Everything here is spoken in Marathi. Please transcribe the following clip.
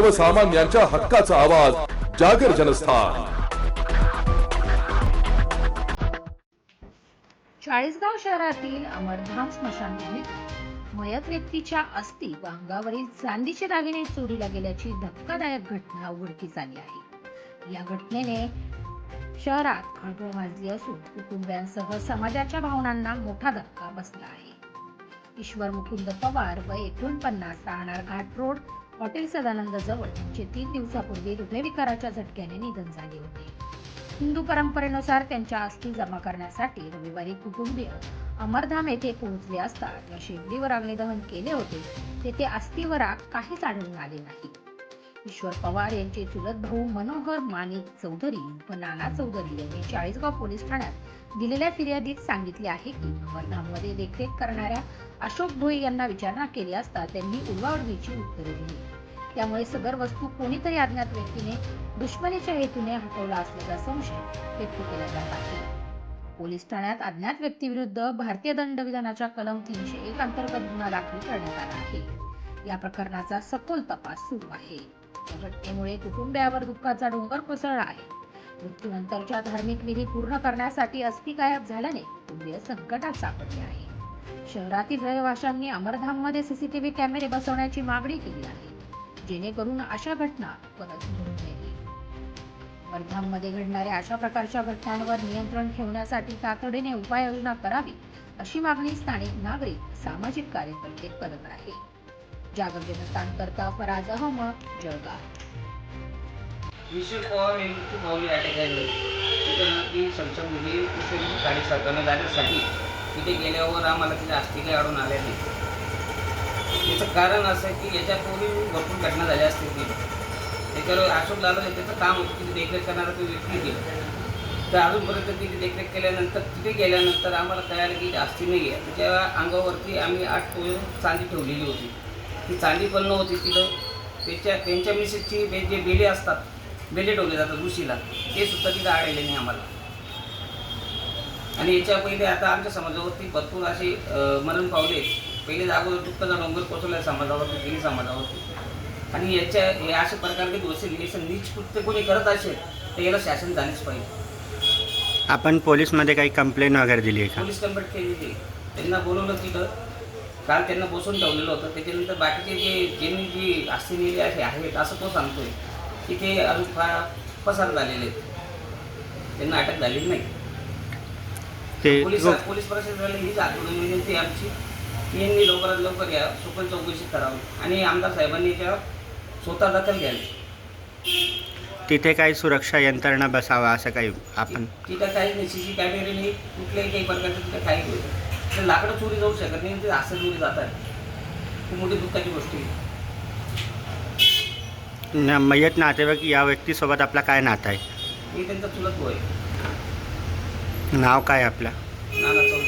सर्वसामान्यांच्या हक्काचा आवाज जागर जनस्थान. चाळीसगाव शहरातील अमरधाम स्मशानभूमीत मयत व्यक्तीच्या अस्थी व अंगावरील चांदीचे दागिने चोरीला गेल्याची धक्कादायक घटना उघडकीस आली आहे. या घटनेने शहरात खळबळ माजली असून कुटुंबियांसह समाजाच्या भावनांना मोठा धक्का बसला आहे. ईश्वर मुकुंद पवार व एकोणपन्नास राहणार घाट रोड हॉटेल सदानंद जवळ तीन दिवसापूर्वी हृदयविकाराच्या झटक्याने निधन झाले होते. हिंदू परंपरेनुसार त्यांच्या अस्थी जमा करण्यासाठी रविवारी कुटुंबीय अमरधाम येथे पोहोचले असता ज्या शेगडीवर अग्निदहन केले होते. तेथे अस्थिवर आग काहीच आढळून आले नाही. ईश्वर पवार यांचे चुलत भाऊ मनोहर माणिक चौधरी व नाना चौधरी यांनी चाळीसगाव पोलीस ठाण्यात दिलेल्या फिर्यादीत सांगितले आहे की अमरधाममध्ये देखरेख करणाऱ्या अशोक भोई यांना विचारणा केली असता त्यांनी उडवाउडवीची उत्तरे दिली. त्यामुळे सदर वस्तू कोणीतरी अज्ञात व्यक्तीने दुश्मनीच्या हेतूने हटवला असल्याचा संशय व्यक्त केला जात आहे. पोलीस ठाण्यात अज्ञात व्यक्तीविरुद्ध भारतीय दंडविधानाच्या कलम तीनशे एक अंतर्गत गुन्हा दाखल करण्यात आला आहे. या प्रकरणाचा सखोल तपास सुरू आहे. या घटनेमुळे कुटुंबियावर दुःखाचा डोंगर कोसळला आहे. मृत्यूनंतरच्या धार्मिक विधी पूर्ण करण्यासाठी अस्थि गायब झाल्याने कुटुंबीय संकटात सापडले आहे. शहरातील रहिवाशांनी अमरधाममध्ये सीसीटीव्ही कॅमेरे बसवण्याची मागणी केली आहे जेणेकरून अशा घटना परत घडू नये वर्धामध्ये घडणाऱ्या अशा प्रकारच्या घटनांवर नियंत्रण ठेवण्यासाठी तातडीने उपाययोजना करावी अशी मागणी स्थानिक नागरिक सामाजिक कार्यकर्ते करत आहे जागर जनस्थानकर्ता फराज अहमद जळगाव. विशेष पवार यांची पावली या ठिकाणी तिथं ती मुली ईश्वरीची गाडी सरकारनं जाण्यासाठी तिथे गेल्यावर आम्हाला तिथे अस्थि काही अडून आल्या नाही. याचं कारण असं की याच्यापूर्वी भरपूर घटना झाल्या असतील ती त्याच्यावर अशोक लाला त्याचं काम होतं तिथे देखरेख करणारा तो व्यक्ती गेला. तर अजूनपर्यंत तिथे देखरेख केल्यानंतर तिथे गेल्यानंतर आम्हाला कळालं की अस्थि नाही आहे. त्याच्या अंगावरती आम्ही आठ पोळी चांदी ठेवलेली होती. ती चांदी पण नव्हती तिथं. त्याच्या त्यांच्या मिसेसची जे बेले असतात बेले ठेवले जातात उशीला. ते सुद्धा तिथं आढळले नाही आम्हाला. आणि याच्या पहिले आता आमच्या समाजावरती भरपूर असे मरण पावले. पहिले अगोदर दुःखाचा डोंगर कोसळला समाजावरती तिन्ही समाजावरती. आणि याच्या हे अशा प्रकारचे दोष रिलेशन नीच कृत्य कोणी करत असेल तर याला शासन झालेच पाहिजे. आपण पोलीसमध्ये काही कंप्लेंट वगैरे दिली आहे का? पोलीस कंप्लेंट केलेली त्यांना बोलवलं तिथं. काल त्यांना बसून ठेवलेलं होतं. त्याच्यानंतर बाकीचे जे ज्यांनी जी अस्थि नेली आहे आहेत असं तो सांगतोय. की ते अजून फार पसार झालेले आहेत. त्यांना अटक झालेली नाही. ते पोलीस प्रशासनाला हीच आठवण विनंती आहे आमची की यांनी लवकरात लवकर या सुकल चौकशी करावी. आणि आमदार साहेबांनी याच्यावर स्वतः दखल घ्यावी. तिथे काही सुरक्षा यंत्रणा बसावा असं काही आपण तिथं काही नाही. सी सी कॅमेरे नाही. कुठल्याही काही प्रकारचं तिथं काही नाही. तर लाकडं चोरी जाऊ शकत नाही. ते असं चोरी जातात. खूप मोठी दुःखाची गोष्ट आहे. न- मयत नातेवाईक या व्यक्तीसोबत आपला काय नातं आहे? हे त्यांचा चुलत भाऊ आहे. नाव काय आपलं? नाना चौधरी